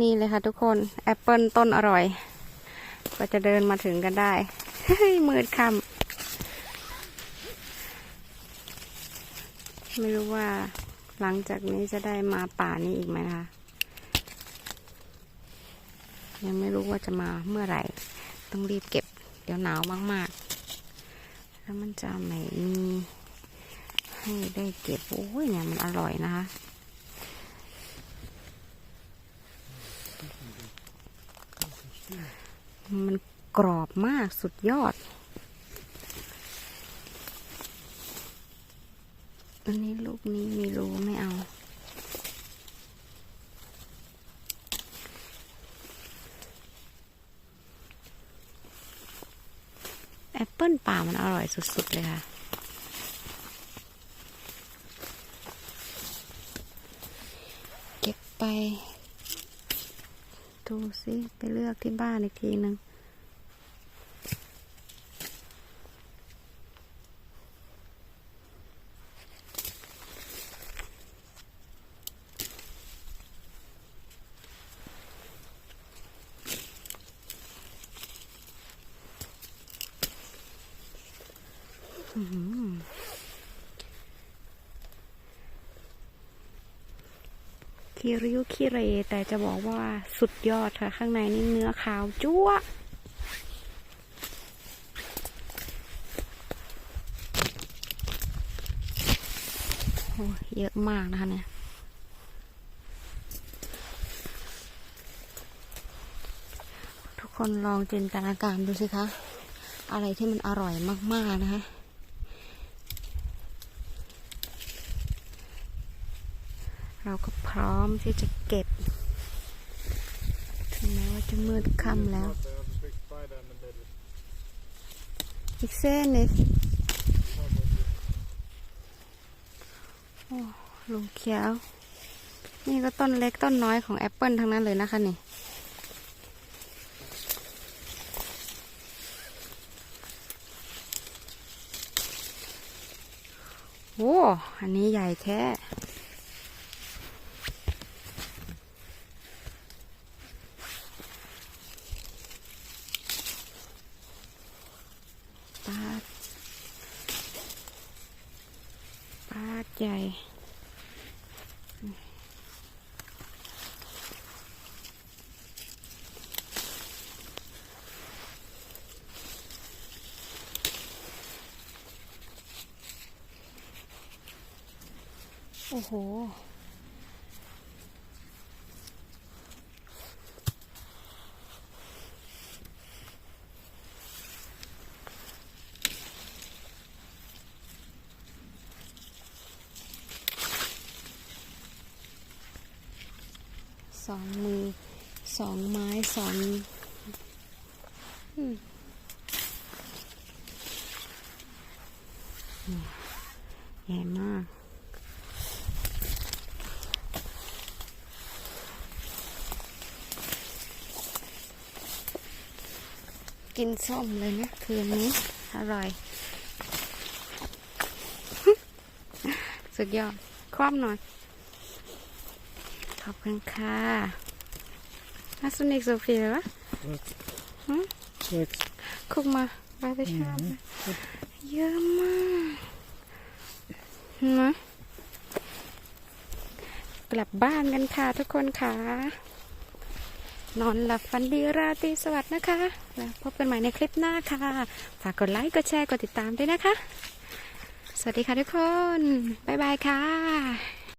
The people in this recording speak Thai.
นี่เลยค่ะทุกคนแอปเปิลต้นอร่อย ก็จะเดินมาถึงกันได้เฮ้ยมืดค่ำไม่รู้ว่าหลังจากนี้จะได้มาป่านี้อีกไหมคะยังไม่รู้ว่าจะมาเมื่อไหร่ ต้องรีบเก็บ เดี๋ยวหนาวมาก ๆ แล้วมันจะไม่มีให้ได้เก็บ โอ้ยเนี่ยมันอร่อยนะคะ มันกรอบมากสุดยอด อันนี้ลูกนี้มีรูไม่เอา แอปเปิลป่ามันอร่อยสุด ๆ เลยค่ะเก็บไป ดูสิไปเลือกที่บ้านอีกทีหนึ่งอื้อหื คิริวคิเร แต่จะบอกว่าสุดยอดค่ะ ข้างในนี่เนื้อขาวจั๊วะโอ้เยอะมากนะคะเนี่ย ทุกคนลองจินตนาการดูสิคะ อะไรที่มันอร่อยมาก ๆ นะคะ เราก็พร้อมที่จะเก็บ ถึงแม้ว่าจะมืดค่ำแล้ว อีกเส้นนึงโอ้ลูกเขียว นี่ก็ต้นเล็กต้นน้อยของแอปเปิลทั้งนั้นเลยนะคะนี่โอ้ อันนี้ใหญ่แท้ ปาด ปาด ใหญ่ โอ้โห สองมือสองไม้สองอืมอืมใหญ่มากกินส้มเลยนะคืนนี้อร่อย สุดยอด คว่ำหน่อย ขอบคุณค่ะ Hast du nicht so viel, wa? Six. Guck mal, was ich habe. เยอะมากเห็นะกลับบ้านกันค่ะทุกคนค่ะ นอนหลับฝันดีราตรีสวัสดิ์นะคะ แล้วพบกันใหม่ในคลิปหน้าค่ะ ฝากกดไลค์ กดแชร์ กดติดตามด้วยนะคะ สวัสดีค่ะทุกคน บ๊ายบายค่ะ